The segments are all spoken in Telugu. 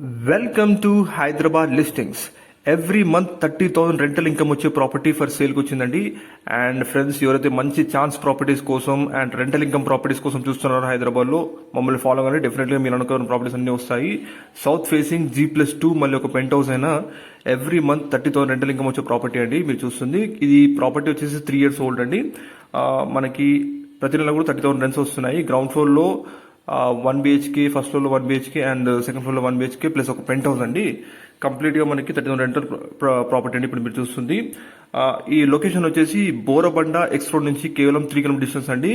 Welcome to Hyderabad listings every month thirty thousand rental income వచ్చే ప్రాపర్టీ ఫర్ సేల్కి వచ్చిందండి. అండ్ ఫ్రెండ్స్ ఎవరైతే మంచి ఛాన్స్ ప్రాపర్టీస్ కోసం అండ్ రెంటల్ ఇన్కమ్ ప్రాపర్టీస్ కోసం చూస్తున్నారో హైదరాబాద్లో మమ్మల్ని ఫాలో కానీ డెఫినెట్గా మీరు అనుకున్న ప్రాపర్టీస్ అన్నీ వస్తాయి. South facing G plus two మళ్ళీ ఒక పెంట్ హౌస్ అయినా every month thirty thousand rental income వచ్చే ప్రాపర్టీ అండి. మీరు చూస్తుంది. ఇది ప్రాపర్టీ వచ్చేసి త్రీ ఇయర్స్ ఓల్డ్ అండి. మనకి ప్రతి నెల కూడా థర్టీ థౌసండ్ రెంట్స్ వస్తున్నాయి. గ్రౌండ్ ఫ్లోర్లో వన్ బిహెచ్కే ఫస్ట్ ఫ్లోర్లో వన్ బిహెచ్కే అండ్ సెకండ్ ఫ్లోర్లో వన్ బిహెచ్కే ప్లస్ ఒక పెంట్ హౌస్ అండి కంప్లీట్గా మనకి థర్టీ థౌసండ్ రెంటల్ ప్రాపర్టీ అండి ఇప్పుడు మీరు చూస్తుంది. ఈ లొకేషన్ వచ్చేసి బోరబండ ఎక్స్ రోడ్ నుంచి కేవలం త్రీ కిలోమీటర్ డిస్టెన్స్ అండి.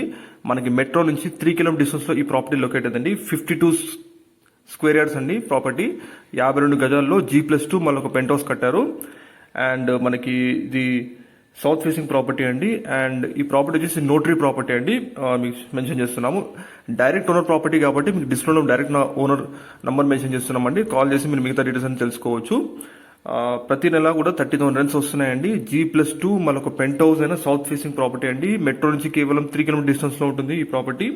మనకి మెట్రో నుంచి త్రీ కిలోమీటర్ డిస్టెన్స్లో ఈ ప్రాపర్టీ లొకేట్ అయిందండి. ఫిఫ్టీ టూ స్క్వేర్ యార్డ్స్ అండి ప్రాపర్టీ యాభై రెండు గజాల్లో జీ ప్లస్ టూ మళ్ళీ ఒక పెంట్ హౌస్ కట్టారు అండ్ uh, మనకి ఇది సౌత్ ఫేసింగ్ ప్రాపర్టీ అండి అండ్ ఈ ప్రాపర్టీ వచ్చేసి నోటరీ ప్రాపర్టీ అండి. మీకు మెన్షన్ చేస్తున్నాము. డైరెక్ట్ ఓనర్ ప్రాపర్టీ కాబట్టి మీకు డిస్ప్లేలో డైరెక్ట్ నా ఓనర్ నంబర్ మెన్షన్ చేస్తున్నామండి. కాల్ చేసి మీరు మిగతా డీటెయిల్స్ అని తెలుసుకోవచ్చు. ప్రతి నెల కూడా థర్టీ థౌసండ్ రెంట్స్ వస్తున్నాయండి. జీ ప్లస్ టూ మళ్ళీ ఒక పెంట్ హౌస్ అయినా సౌత్ ఫేసింగ్ ప్రాపర్టీ అండి. మెట్రో నుంచి కేవలం త్రీ కిలోమీటర్ డిస్టెన్స్లో ఉంటుంది ఈ ప్రాపర్టీ.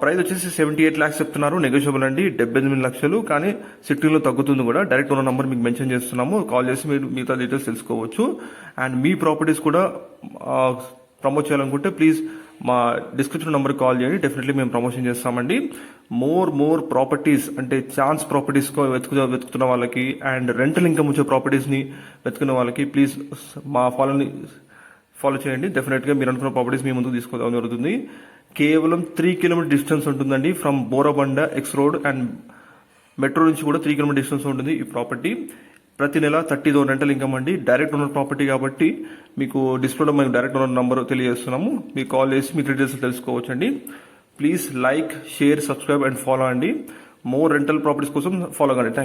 ప్రైస్ వచ్చేసి సెవెంటీ ఎయిట్ ల్యాక్స్ చెప్తున్నారు. నెగోషియబుల్ అండి. డెబ్బై ఎనిమిది లక్షలు. కానీ సిటీలో తగ్గుతుంది కూడా. డైరెక్ట్ ఉన్న నంబర్ మీకు మెన్షన్ చేస్తున్నాము. కాల్ చేసి మీరు మిగతా డీటెయిల్స్ తెలుసుకోవచ్చు. అండ్ మీ ప్రాపర్టీస్ కూడా ప్రమోట్ చేయాలనుకుంటే ప్లీజ్ మా డిస్క్రిప్షన్ నెంబర్కి కాల్ చేయండి. డెఫినెట్లీ మేము ప్రమోషన్ చేస్తామండి. మోర్ మోర్ ప్రాపర్టీస్ అంటే ఛాన్స్ ప్రాపర్టీస్ వెతుకు వెతుకుతున్న వాళ్ళకి అండ్ రెంటల్ ఇన్కమ్ వచ్చే ప్రాపర్టీస్ని వెతుకున్న వాళ్ళకి ప్లీజ్ మా ఫాలోని ఫాలో చేయండి. డెఫినెట్గా మీరు అనుకున్న ప్రాపర్టీస్ మీ ముందుకు తీసుకోవడం జరుగుతుంది. కేవలం త్రీ కిలోమీటర్ డిస్టెన్స్ ఉంటుందండి from Borabanda X road and metro నుంచి కూడా త్రీ కిలోమీటర్ డిస్టెన్స్ ఉంటుంది ఈ ప్రాపర్టీ. ప్రతి నెల థర్టీ థౌసండ్ రెంటల్ ఇన్కమ్ అండి. డైరెక్ట్ ఓనర్ ప్రాపర్టీ కాబట్టి మీకు డిస్ప్లేలో మేము డైరెక్ట్ ఓనర్ నెంబర్ తెలియజేస్తున్నాము. మీకు కాల్ చేసి మీ డీటెయిల్స్ తెలుసుకోవచ్చు అండి please like share subscribe and follow అండి. మోర్ రెంటల్ ప్రాపర్టీస్ కోసం ఫాలో కండి. థ్యాంక్